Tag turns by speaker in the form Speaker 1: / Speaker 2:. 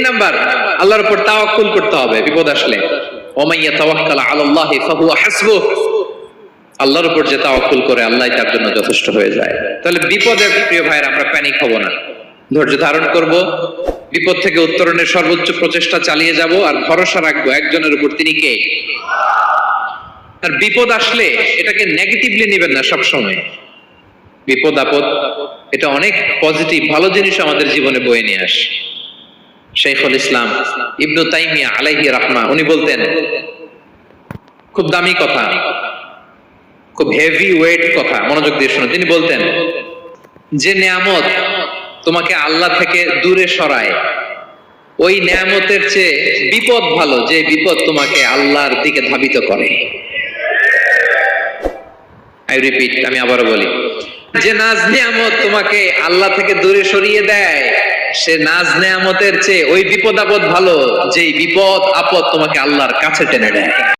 Speaker 1: Number, আল্লাহর উপর তাওয়াক্কুল করতে হবে, বিপদ আসলে। ওমাইয়া তাওয়াক্কাল আলাল্লাহি ফাহুয়া হাসবুহ। আল্লাহর উপর যে তাওয়াক্কুল করে, আল্লাহ তার জন্য যথেষ্ট হয়ে যায়। তাহলে বিপদে, প্রিয় ভাইয়ের, আমরা প্যানিক হব না। ধৈর্য ধারণ করব। বিপদ থেকে উত্তরণের সর্বোচ্চ প্রচেষ্টা চালিয়ে যাব, আর ভরসা রাখব একজনের উপর তিনি কে? আর বিপদ আসলে এটাকে নেগেটিভলি নেবেন না সবসময়। বিপদ, আপদ, এটা অনেক পজিটিভ ভালো জিনিস আমাদের জীবনে বয়ে নিয়ে আসে। শেখুল ইসলাম ইবনু তাইমিয়া আলাইহি রাহমা, উনি বলতেন, খুব দামি কথা, খুব হেভি ওয়েট কথা, মনোযোগ দিয়ে শুনুন। তিনি বলতেন, যে নিয়ামত তোমাকে আল্লাহ থেকে দূরে সরায়, ওই নিয়ামতের চেয়ে বিপদ ভালো, যে বিপদ তোমাকে আল্লাহর দিকে ধাবিত করে। আই রিপিট আমি আবারও বলি, যে নাজ নিয়ামত তোমাকে আল্লাহ থেকে দূরে সরিয়ে দেয় সে নাজ নেয়ামতের চেয়ে ওই বিপদ আপদ ভালো যে বিপদ আপদ তোমাকে আল্লাহর কাছে টেনে দেয়